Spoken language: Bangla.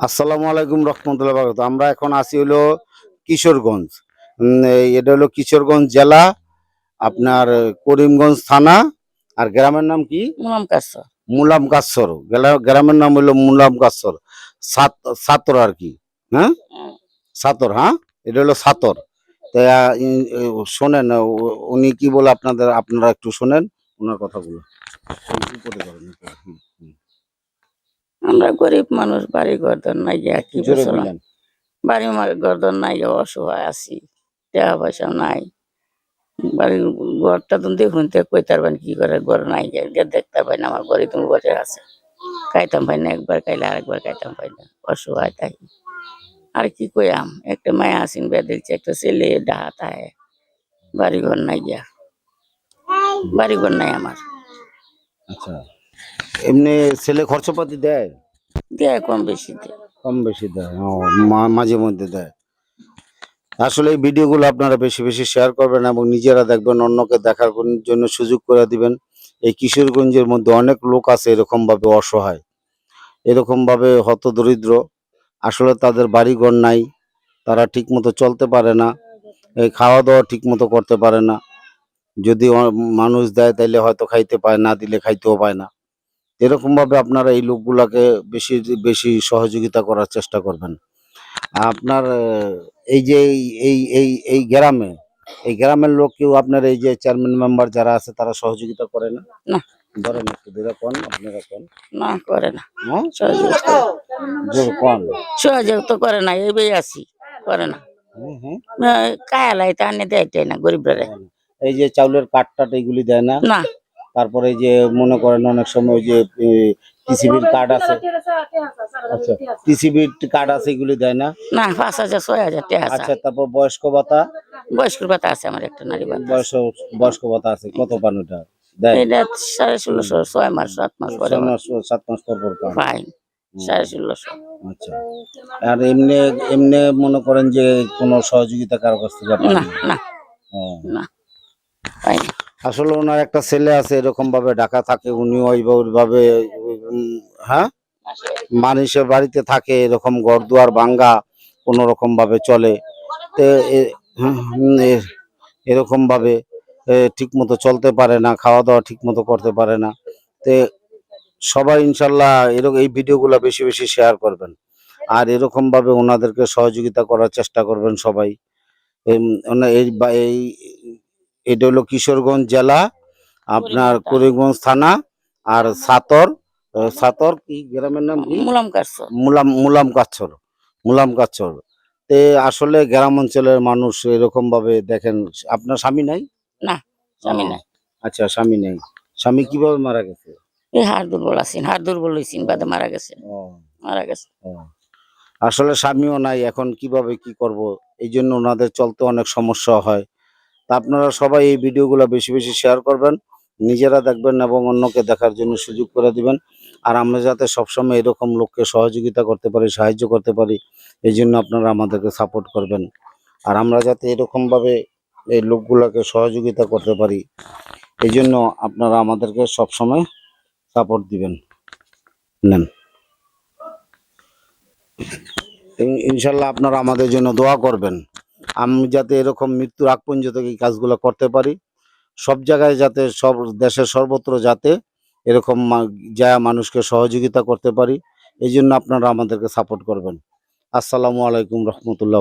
আসসালামু আলাইকুম রহমতুল্লাহ বারকাত আমরা এখন আছি হলো কিশোরগঞ্জ। এই এটা হলো কিশোরগঞ্জ জেলা আপনার করিমগঞ্জ থানা আর গ্রামের নাম কি? মুলাম গাছর গ্রামের নাম হলো মুলাম সাত সাতর আর কি হ্যাঁ? সাতর হ্যাঁ? এটা হলো সাতর। তা ই- ই, শোনেন উনি কি বলে আপনাদের আপনারা একটু শোনেন ওনার কথাগুলো। উপরে হুম। আমরা গরিব মানুষ বাড়ি গর্দন নাই গিয়া কি জোরে বাড়ি মার গর্দন নাই গিয়া অসহায় আছি টাকা পয়সা নাই। বাড়ির ঘরটা তুমি দেখুন তো কই তারবেন কি করে ঘর নাই গিয়া দেখতে পাই না আমার গরিব তুমি বসে আছে। খাইতাম পাই না একবার খাইলে আরেকবার খাইতাম পাই না অসহায় তাই। আর কি কইয়াম? একটা মায়া আসিন বেদিলছে একটা ছেলে ডাহা তাহে বাড়ি ঘর নাই গিয়া বাড়ি ঘর নাই আমার। আচ্ছা। এমনি ছেলে খরচপাতি দেয়? দেয় কম বেশি দেয়। কম বেশি দেয় ও, মাঝে মধ্যে দেয়। আসলে এই ভিডিওগুলো আপনারা বেশি বেশি শেয়ার করবেন এবং নিজেরা দেখবেন অন্যকে দেখার জন্য সুযোগ করে দিবেন। এই কিশোরগঞ্জের মধ্যে অনেক লোক আছে এরকম ভাবে অসহায় এরকম ভাবে হতদরিদ্র। আসলে তাদের বাড়িঘর নাই তারা ঠিকমতো চলতে পারে না এই খাওয়া দাওয়া ঠিকমতো করতে পারে না। যদি মানুষ দেয় তাইলে হয়তো খাইতে পায় না দিলে খাইতেও পায় না। এরকম ভাবে আপনারা এই লোকগুলাকে বেশি বেশি সহযোগিতা করার চেষ্টা করবেন। আপনার এই যে এই- এই এই গ্রামে এই গ্রামের লোক কেউ আপনার এই যে চেয়ারম্যান মেম্বার যারা আছে তারা সহযোগিতা করে না? না। ধরেন একটু ধরে কোন আপনারা কোন? না করে না। হ্যাঁ সহযোগ কোন? তো করে না এই আছি করে না। কায়ালাই তা আনে দেয় না গরিবরা এই যে চাউলের কাঠ টাট এগুলি দেয় না? না। তারপরে যে মনে করেন অনেক সময় ওই যে টিসিবির কার্ড আছে। আচ্ছা টিসিবির কার্ড আছে এগুলি দেয় না? না পাঁচ হাজার ছয় হাজার টাকা আচ্ছা তারপর বয়স্ক ভাতা? বয়স্ক ভাতা আছে আমার একটা নারী ভাতা বয়স বয়স্ক ভাতা আছে কত পান ওটা এটা সাড়ে ষোলোশো ছয় মাস সাত মাস পরে। সাত মাস পর পর পাই সাড়ে ষোলোশো। আচ্ছা। আর এমনি এমনি মনে করেন যে কোনো সহযোগিতা কারও কাছ থেকে না না না। পাই না আসলে ওনার একটা ছেলে আছে এরকম ভাবে ঢাকা থাকে, উনি ওইভাবে হ্যাঁ? মানুষের বাড়িতে থাকে, এরকম ঘর দুয়ার ভাঙ্গা কোনো রকম ভাবে চলে তো এরকম ভাবে ঠিক মতো চলতে পারে না খাওয়া দাওয়া ঠিক মতো করতে পারে না। তে সবাই ইনশাল্লাহ এরকম এই ভিডিওগুলো বেশি বেশি শেয়ার করবেন। আর এরকম ভাবে ওনাদেরকে সহযোগিতা করার চেষ্টা করবেন সবাই। এই এই এটা হলো কিশোরগঞ্জ জেলা আপনার করিমগঞ্জ থানা। আর সাতর সাতর কি গ্রামের নাম মুলাম মুলাম মুলাম কাচ্ছর মুলাম কাচ্ছর। তে আসলে গ্রাম অঞ্চলের মানুষ এরকম ভাবে দেখেন আপনার স্বামী নাই? না স্বামী নাই। আচ্ছা স্বামী নাই। স্বামী কীভাবে মারা গেছে? এই হাড় দুর্বল আছেন হাড় দুর্বল হয়েছেন বাদে মারা গেছে। ও, মারা গেছে। আসলে স্বামীও নাই এখন কীভাবে কি করব? এই জন্য ওনাদের চলতে অনেক সমস্যা হয়। তা আপনারা সবাই এই ভিডিওগুলো বেশি বেশি শেয়ার করবেন। নিজেরা দেখবেন এবং অন্যকে দেখার জন্য সুযোগ করে দিবেন। আর আমরা যাতে সবসময় এরকম লোককে সহযোগিতা করতে পারি, সাহায্য করতে পারি, এই জন্য আপনারা আমাদেরকে সাপোর্ট করবেন। আর আমরা যাতে এরকমভাবে এই লোকগুলোকে সহযোগিতা করতে পারি, এই জন্য আপনারা আমাদেরকে সবসময় সাপোর্ট দিবেন। নেন। ইনশাল্লাহ আপনারা আমাদের জন্য দোয়া করবেন। আমি যাতে এরকম মৃত্যুর আগ পর্যন্ত এই কাজগুলো করতে পারি। সব জায়গায় যাতে সব দেশের সর্বত্র যাতে এরকম যা মানুষকে সহযোগিতা করতে পারি, এই জন্য আপনারা আমাদেরকে সাপোর্ট করবেন। আসসালামু আলাইকুম রহমতুল্লাহ